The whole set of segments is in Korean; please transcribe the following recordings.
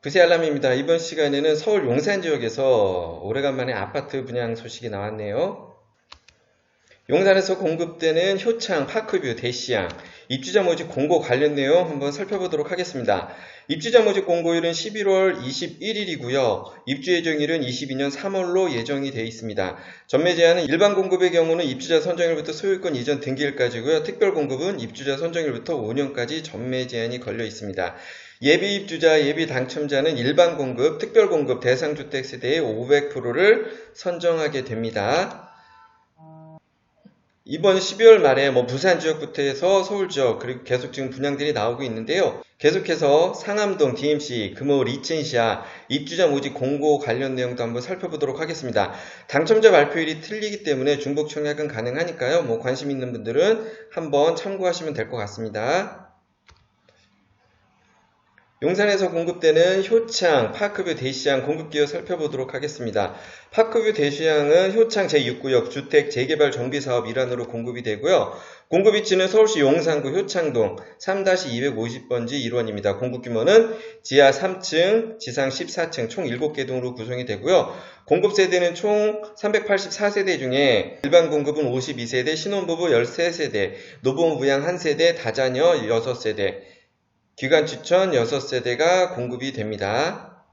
부세 알람입니다. 이번 시간에는 서울 용산 지역에서 오래간만에 아파트 분양 소식이 나왔네요. 용산에서 공급되는 효창, 파크뷰, 대시양, 입주자 모집 공고 관련 내용 한번 살펴보도록 하겠습니다. 입주자 모집 공고일은 11월 21일이고요. 입주 예정일은 22년 3월로 예정이 되어 있습니다. 전매 제한은 일반 공급의 경우는 입주자 선정일부터 소유권 이전 등기일까지고요. 특별 공급은 입주자 선정일부터 5년까지 전매 제한이 걸려 있습니다. 예비 입주자, 예비 당첨자는 일반 공급, 특별 공급 대상 주택 세대의 500%를 선정하게 됩니다. 이번 12월 말에 뭐 부산 지역부터 해서 서울 지역 그리고 계속 지금 분양들이 나오고 있는데요. 계속해서 상암동 DMC, 금호 리첸시아 입주자 모집 공고 관련 내용도 한번 살펴보도록 하겠습니다. 당첨자 발표일이 틀리기 때문에 중복 청약은 가능하니까요. 뭐 관심 있는 분들은 한번 참고하시면 될 것 같습니다. 용산에서 공급되는 효창, 파크뷰 대시양 공급기호 살펴보도록 하겠습니다. 파크뷰 대시양은 효창 제6구역 주택 재개발 정비사업 일환으로 공급이 되고요. 공급 위치는 서울시 용산구 효창동 3-250번지 1원입니다. 공급 규모는 지하 3층, 지상 14층 총 7개 동으로 구성이 되고요. 공급 세대는 총 384세대 중에 일반 공급은 52세대, 신혼부부 13세대, 노부부 부양 1세대, 다자녀 6세대, 기관 추천 6세대가 공급이 됩니다.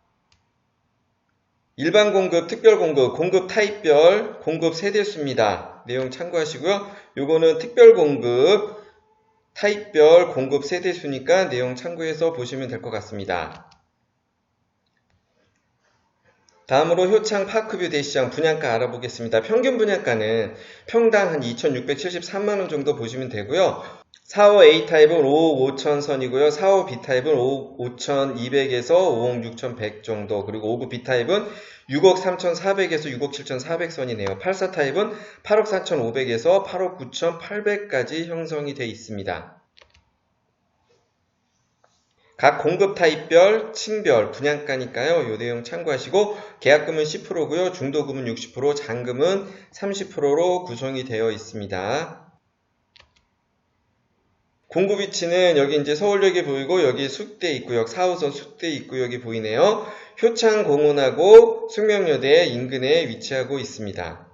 일반 공급, 특별 공급, 공급 타입별, 공급 세대수입니다. 내용 참고하시고요. 요거는 특별 공급, 타입별 공급 세대수니까 내용 참고해서 보시면 될 것 같습니다. 다음으로 효창 파크뷰 대시장 분양가 알아보겠습니다. 평균 분양가는 평당 한 2,673만원 정도 보시면 되고요. 4호 A타입은 5억 5천 선이고요. 4호 B타입은 5억 5,200에서 5억 6,100 정도. 그리고 5구 B타입은 6억 3,400에서 6억 7,400 선이네요. 84 타입은 8억 4,500에서 8억 9,800까지 형성이 되어 있습니다. 각 공급 타입별, 층별, 분양가니까요. 요 내용 참고하시고 계약금은 10%고요. 중도금은 60%, 잔금은 30%로 구성이 되어 있습니다. 공급 위치는 여기 이제 서울역이 보이고 여기 숙대 입구역 4호선 숙대 입구역이 보이네요. 효창 공원하고 숙명여대 인근에 위치하고 있습니다.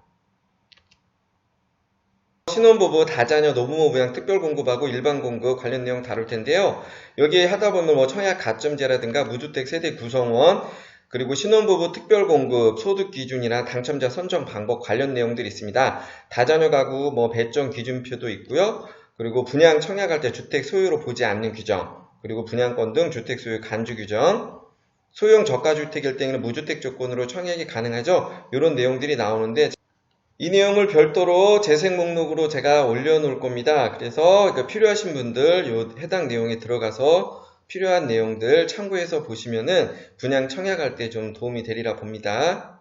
신혼부부 다자녀 노부모 부양 특별 공급하고 일반 공급 관련 내용 다룰 텐데요. 여기 하다 보면 뭐 청약 가점제라든가 무주택 세대 구성원 그리고 신혼부부 특별 공급 소득 기준이나 당첨자 선정 방법 관련 내용들이 있습니다. 다자녀 가구 뭐 배정 기준표도 있고요. 그리고 분양 청약할 때 주택 소유로 보지 않는 규정, 그리고 분양권 등 주택 소유 간주 규정, 소형 저가주택일 때는 무주택 조건으로 청약이 가능하죠. 이런 내용들이 나오는데 이 내용을 별도로 재생 목록으로 제가 올려놓을 겁니다. 그래서 필요하신 분들 요 해당 내용에 들어가서 필요한 내용들 참고해서 보시면은 분양 청약할 때 좀 도움이 되리라 봅니다.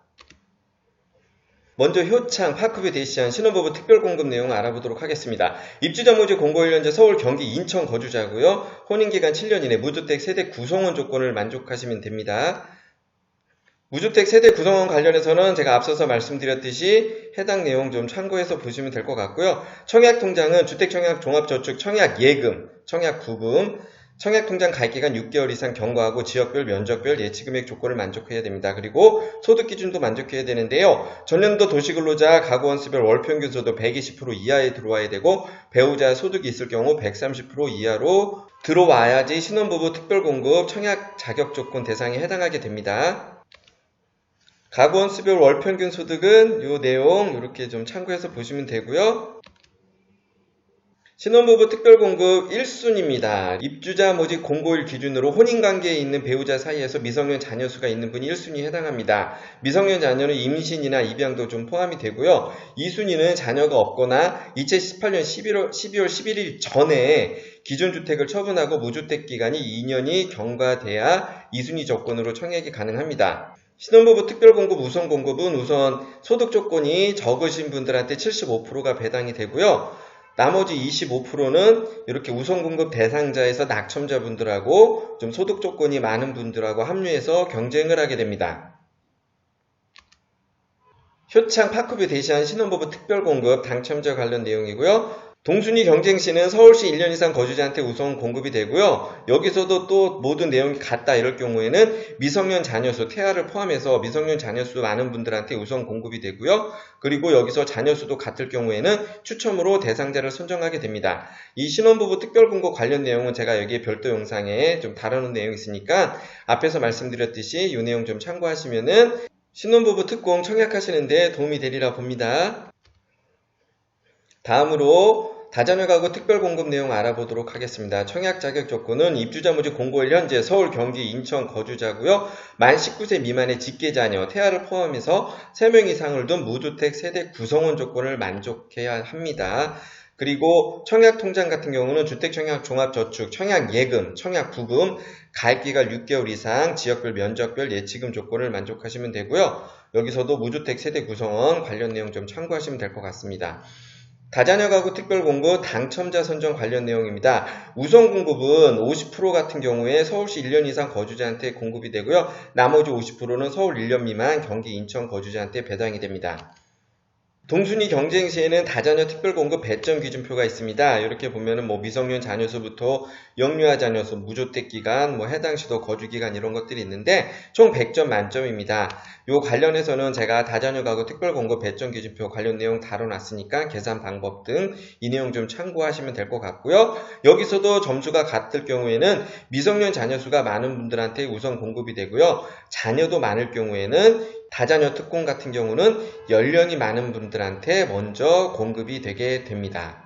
먼저 효창, 파크뷰 대시한 신혼부부 특별공급 내용 알아보도록 하겠습니다. 입주자 모집 공고 1년제 서울, 경기, 인천 거주자고요. 혼인기간 7년 이내 무주택 세대 구성원 조건을 만족하시면 됩니다. 무주택 세대 구성원 관련해서는 제가 앞서서 말씀드렸듯이 해당 내용 좀 참고해서 보시면 될 것 같고요. 청약통장은 주택청약 종합저축 청약 예금, 청약 구금, 청약통장 가입기간 6개월 이상 경과하고 지역별, 면적별 예치금액 조건을 만족해야 됩니다. 그리고 소득 기준도 만족해야 되는데요. 전년도 도시근로자 가구원수별 월평균 소득 120% 이하에 들어와야 되고 배우자 소득이 있을 경우 130% 이하로 들어와야지 신혼부부 특별공급 청약 자격 조건 대상에 해당하게 됩니다. 가구원수별 월평균 소득은 이 내용 이렇게 좀 참고해서 보시면 되고요. 신혼부부 특별공급 1순입니다. 입주자 모집 공고일 기준으로 혼인관계에 있는 배우자 사이에서 미성년 자녀 수가 있는 분이 1순위에 해당합니다. 미성년 자녀는 임신이나 입양도 좀 포함이 되고요. 2순위는 자녀가 없거나 2018년 11월, 12월 11일 전에 기존 주택을 처분하고 무주택 기간이 2년이 경과돼야 2순위 조건으로 청약이 가능합니다. 신혼부부 특별공급 우선 공급은 우선 소득 조건이 적으신 분들한테 75%가 배당이 되고요. 나머지 25%는 이렇게 우선공급 대상자에서 낙첨자분들하고 좀 소득 조건이 많은 분들하고 합류해서 경쟁을 하게 됩니다. 효창 파크뷰 대시한 신혼부부 특별공급 당첨자 관련 내용이고요. 동순위 경쟁시는 서울시 1년 이상 거주자한테 우선 공급이 되고요. 여기서도 또 모든 내용이 같다 이럴 경우에는 미성년 자녀수, 태아를 포함해서 미성년 자녀수 많은 분들한테 우선 공급이 되고요. 그리고 여기서 자녀수도 같을 경우에는 추첨으로 대상자를 선정하게 됩니다. 이 신혼부부 특별공급 관련 내용은 제가 여기에 별도 영상에 좀 다루는 내용이 있으니까 앞에서 말씀드렸듯이 이 내용 좀 참고하시면은 신혼부부 특공 청약하시는데 도움이 되리라 봅니다. 다음으로 다자녀 가구 특별 공급 내용 알아보도록 하겠습니다. 청약 자격 조건은 입주자 모집 공고일 현재 서울, 경기, 인천 거주자고요. 만 19세 미만의 직계자녀, 태아를 포함해서 3명 이상을 둔 무주택 세대 구성원 조건을 만족해야 합니다. 그리고 청약 통장 같은 경우는 주택청약 종합저축, 청약 예금, 청약 부금, 가입기간 6개월 이상, 지역별 면적별 예치금 조건을 만족하시면 되고요. 여기서도 무주택 세대 구성원 관련 내용 좀 참고하시면 될 것 같습니다. 다자녀 가구 특별 공급 당첨자 선정 관련 내용입니다. 우선 공급은 50% 같은 경우에 서울시 1년 이상 거주자한테 공급이 되고요. 나머지 50%는 서울 1년 미만 경기 인천 거주자한테 배당이 됩니다. 동순위 경쟁 시에는 다자녀 특별 공급 배점 기준표가 있습니다. 이렇게 보면은 뭐 미성년 자녀수부터 영유아 자녀수, 무주택 기간, 뭐 해당 시도 거주 기간 이런 것들이 있는데 총 100점 만점입니다. 요 관련해서는 제가 다자녀 가구 특별 공급 배점 기준표 관련 내용 다뤄놨으니까 계산 방법 등 이 내용 좀 참고하시면 될 것 같고요. 여기서도 점수가 같을 경우에는 미성년 자녀수가 많은 분들한테 우선 공급이 되고요. 자녀도 많을 경우에는 다자녀 특공 같은 경우는 연령이 많은 분들한테 먼저 공급이 되게 됩니다.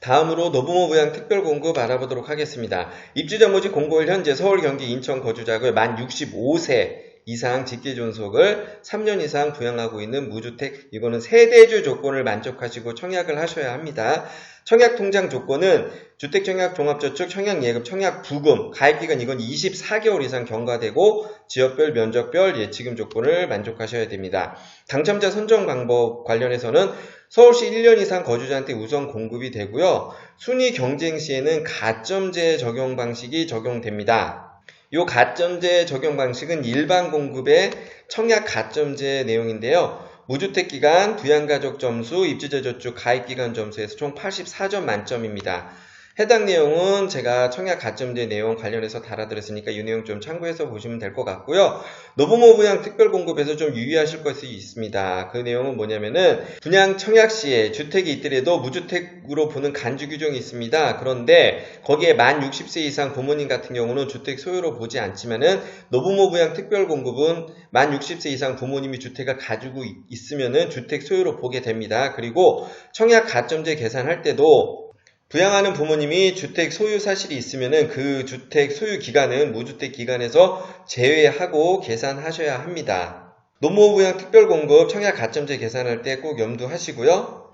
다음으로 노부모 부양 특별 공급 알아보도록 하겠습니다. 입주자 모집 공고일 현재 서울, 경기, 인천 거주자고요. 만 65세 이상 직계 존속을 3년 이상 부양하고 있는 무주택 이거는 세대주 조건을 만족하시고 청약을 하셔야 합니다. 청약 통장 조건은 주택청약 종합저축 청약예금 청약 부금 가입기간 이건 24개월 이상 경과되고 지역별 면적별 예치금 조건을 만족하셔야 됩니다. 당첨자 선정 방법 관련해서는 서울시 1년 이상 거주자한테 우선 공급이 되고요. 순위 경쟁 시에는 가점제 적용 방식이 적용됩니다. 이 가점제 적용 방식은 일반 공급의 청약 가점제 내용인데요. 무주택 기간, 부양가족 점수, 입주자 저축, 가입 기간 점수에서 총 84점 만점입니다. 해당 내용은 제가 청약 가점제 내용 관련해서 달아드렸으니까 이 내용 좀 참고해서 보시면 될 것 같고요. 노부모 분양 특별 공급에서 좀 유의하실 것이 있습니다. 그 내용은 뭐냐면은 분양 청약 시에 주택이 있더라도 무주택으로 보는 간주 규정이 있습니다. 그런데 거기에 만 60세 이상 부모님 같은 경우는 주택 소유로 보지 않지만은 노부모 부양 특별 공급은 만 60세 이상 부모님이 주택을 가지고 있으면은 주택 소유로 보게 됩니다. 그리고 청약 가점제 계산할 때도 부양하는 부모님이 주택 소유 사실이 있으면 그 주택 소유 기간은 무주택 기간에서 제외하고 계산하셔야 합니다. 노모 부양 특별 공급 청약 가점제 계산할 때 꼭 염두하시고요.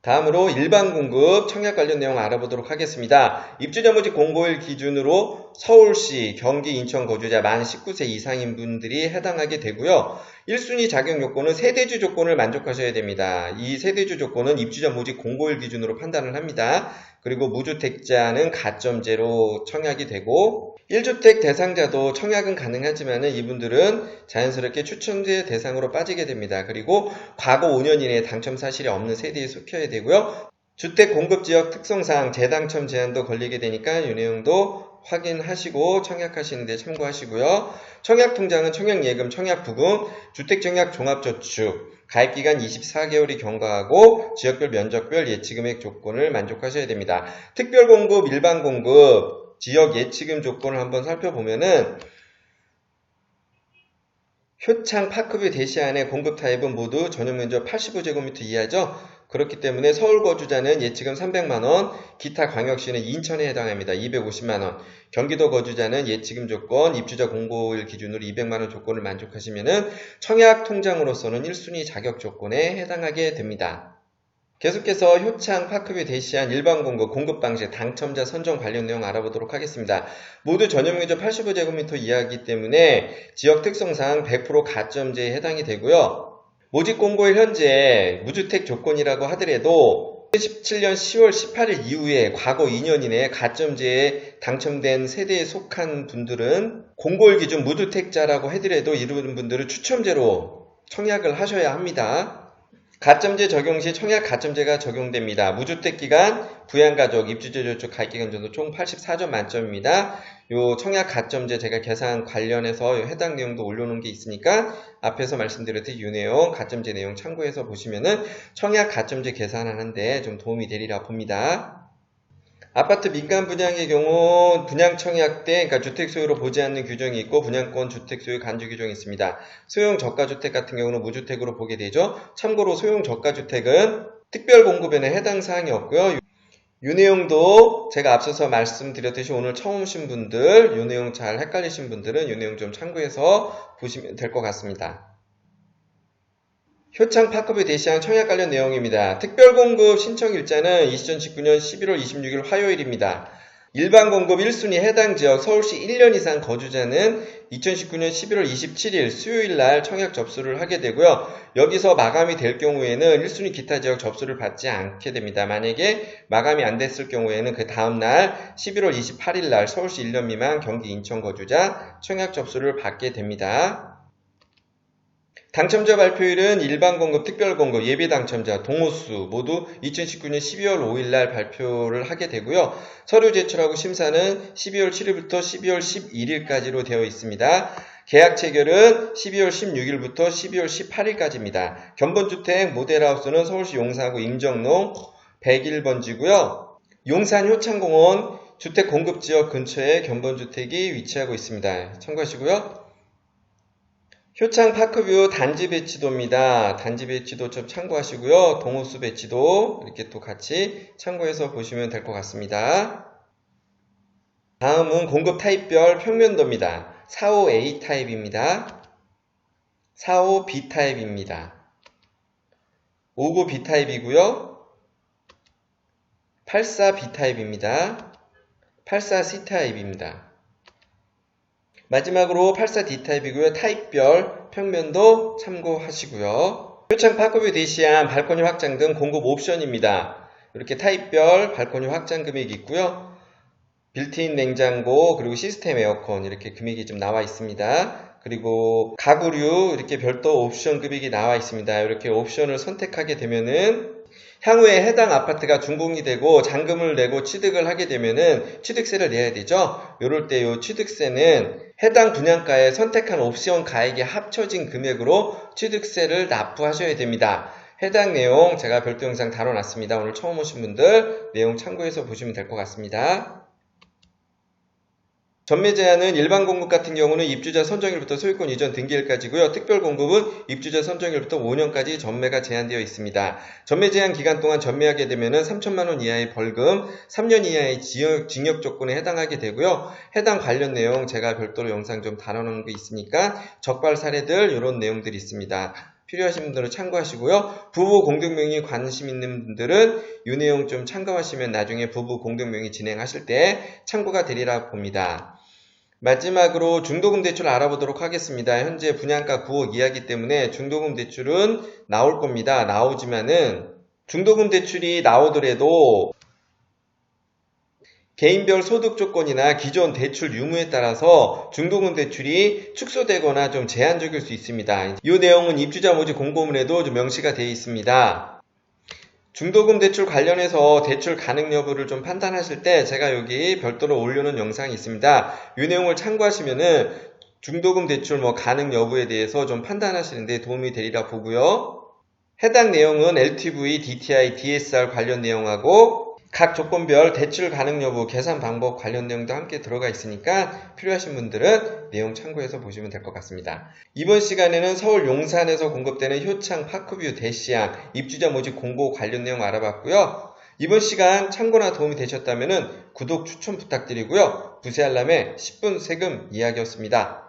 다음으로 일반 공급 청약 관련 내용 알아보도록 하겠습니다. 입주자 모집 공고일 기준으로 서울시, 경기, 인천 거주자 만 19세 이상인 분들이 해당하게 되고요. 1순위 자격 요건은 세대주 조건을 만족하셔야 됩니다. 이 세대주 조건은 입주자 모집 공고일 기준으로 판단을 합니다. 그리고 무주택자는 가점제로 청약이 되고 1주택 대상자도 청약은 가능하지만 이분들은 자연스럽게 추천제 대상으로 빠지게 됩니다. 그리고 과거 5년 이내에 당첨 사실이 없는 세대에 속혀야 되고요. 주택 공급 지역 특성상 재당첨 제한도 걸리게 되니까 이 내용도 확인하시고 청약하시는데 참고하시고요. 청약 통장은 청약 예금, 청약 부금, 주택 청약 종합저축, 가입 기간 24개월이 경과하고 지역별 면적별 예치금액 조건을 만족하셔야 됩니다. 특별 공급, 일반 공급, 지역 예치금 조건을 한번 살펴보면은 효창 파크뷰 대시안의 공급 타입은 모두 전용 면적 85제곱미터 이하죠. 그렇기 때문에 서울 거주자는 예치금 300만 원, 기타 광역시는 인천에 해당합니다. 250만 원. 경기도 거주자는 예치금 조건, 입주자 공고일 기준으로 200만 원 조건을 만족하시면 청약 통장으로서는 1순위 자격 조건에 해당하게 됩니다. 계속해서 효창 파크뷰 대시한 일반 공급 공급 방식 당첨자 선정 관련 내용 알아보도록 하겠습니다. 모두 전용 면적 85제곱미터 이하이기 때문에 지역 특성상 100% 가점제에 해당이 되고요. 모집 공고일 현재 무주택 조건이라고 하더라도 2017년 10월 18일 이후에 과거 2년 이내에 가점제에 당첨된 세대에 속한 분들은 공고일 기준 무주택자라고 하더라도 이런 분들은 추첨제로 청약을 하셔야 합니다. 가점제 적용 시 청약 가점제가 적용됩니다. 무주택 기간, 부양가족, 입주자 저축 가입기간 정도 총 84점 만점입니다. 요 청약 가점제 제가 계산 관련해서 요 해당 내용도 올려놓은 게 있으니까 앞에서 말씀드렸듯이 요 내용 가점제 내용 참고해서 보시면은 청약 가점제 계산하는데 좀 도움이 되리라 봅니다. 아파트 민간 분양의 경우 분양 청약 때 그러니까 주택 소유로 보지 않는 규정이 있고 분양권 주택 소유 간주 규정이 있습니다. 소형 저가 주택 같은 경우는 무주택으로 보게 되죠. 참고로 소형 저가 주택은 특별 공급에는 해당 사항이 없고요. 이 내용도 제가 앞서서 말씀드렸듯이 오늘 처음 오신 분들, 이 내용 잘 헷갈리신 분들은 이 내용 좀 참고해서 보시면 될 것 같습니다. 효창 파크뷰 대시항 청약 관련 내용입니다. 특별 공급 신청 일자는 2019년 11월 26일 화요일입니다. 일반 공급 1순위 해당 지역 서울시 1년 이상 거주자는 2019년 11월 27일 수요일 날 청약 접수를 하게 되고요. 여기서 마감이 될 경우에는 1순위 기타 지역 접수를 받지 않게 됩니다. 만약에 마감이 안 됐을 경우에는 그 다음 날 11월 28일 날 서울시 1년 미만 경기 인천 거주자 청약 접수를 받게 됩니다. 당첨자 발표일은 일반 공급, 특별 공급, 예비 당첨자, 동호수 모두 2019년 12월 5일 날 발표를 하게 되고요. 서류 제출하고 심사는 12월 7일부터 12월 11일까지로 되어 있습니다. 계약 체결은 12월 16일부터 12월 18일까지입니다. 견본주택 모델하우스는 서울시 용산구 임정농 101번지고요. 용산 효창공원 주택 공급 지역 근처에 견본주택이 위치하고 있습니다. 참고하시고요. 효창 파크뷰 단지 배치도입니다. 단지 배치도 좀 참고하시고요. 동호수 배치도 이렇게 또 같이 참고해서 보시면 될 것 같습니다. 다음은 공급 타입별 평면도입니다. 45A 타입입니다. 45B 타입입니다. 59B 타입이고요. 84B 타입입니다. 84C 타입입니다. 마지막으로 84D 타입이고요. 타입별 평면도 참고하시고요. 표창 파크뷰 대시한 발코니 확장 등 공급 옵션입니다. 이렇게 타입별 발코니 확장 금액이 있고요. 빌트인 냉장고 그리고 시스템 에어컨 이렇게 금액이 좀 나와 있습니다. 그리고 가구류 이렇게 별도 옵션 금액이 나와 있습니다. 이렇게 옵션을 선택하게 되면은 향후에 해당 아파트가 준공이 되고 잔금을 내고 취득을 하게 되면은 취득세를 내야 되죠. 이럴 때이 취득세는 해당 분양가에 선택한 옵션 가액이 합쳐진 금액으로 취득세를 납부하셔야 됩니다. 해당 내용 제가 별도 영상 다뤄놨습니다. 오늘 처음 오신 분들 내용 참고해서 보시면 될 것 같습니다. 전매 제한은 일반 공급 같은 경우는 입주자 선정일부터 소유권 이전 등기일까지고요. 특별 공급은 입주자 선정일부터 5년까지 전매가 제한되어 있습니다. 전매 제한 기간 동안 전매하게 되면 3천만 원 이하의 벌금, 3년 이하의 징역, 징역 조건에 해당하게 되고요. 해당 관련 내용 제가 별도로 영상 좀 다뤄놓은 게 있으니까 적발 사례들 이런 내용들이 있습니다. 필요하신 분들은 참고하시고요. 부부 공동명의 관심 있는 분들은 이 내용 좀 참고하시면 나중에 부부 공동명의 진행하실 때 참고가 되리라 봅니다. 마지막으로 중도금 대출 알아보도록 하겠습니다. 현재 분양가 9억 이하기 때문에 중도금 대출은 나올 겁니다. 나오지만은 중도금 대출이 나오더라도 개인별 소득 조건이나 기존 대출 유무에 따라서 중도금 대출이 축소되거나 좀 제한적일 수 있습니다. 이 내용은 입주자 모집 공고문에도 좀 명시가 되어 있습니다. 중도금 대출 관련해서 대출 가능 여부를 좀 판단하실 때 제가 여기 별도로 올려놓은 영상이 있습니다. 이 내용을 참고하시면은 중도금 대출 뭐 가능 여부에 대해서 좀 판단하시는데 도움이 되리라 보고요. 해당 내용은 LTV, DTI, DSR 관련 내용하고 각 조건별 대출 가능 여부 계산 방법 관련 내용도 함께 들어가 있으니까 필요하신 분들은 내용 참고해서 보시면 될 것 같습니다. 이번 시간에는 서울 용산에서 공급되는 효창 파크뷰 대시양 입주자 모집 공고 관련 내용 알아봤고요. 이번 시간 참고나 도움이 되셨다면 구독 추천 부탁드리고요. 부세 알람의 10분 세금 이야기였습니다.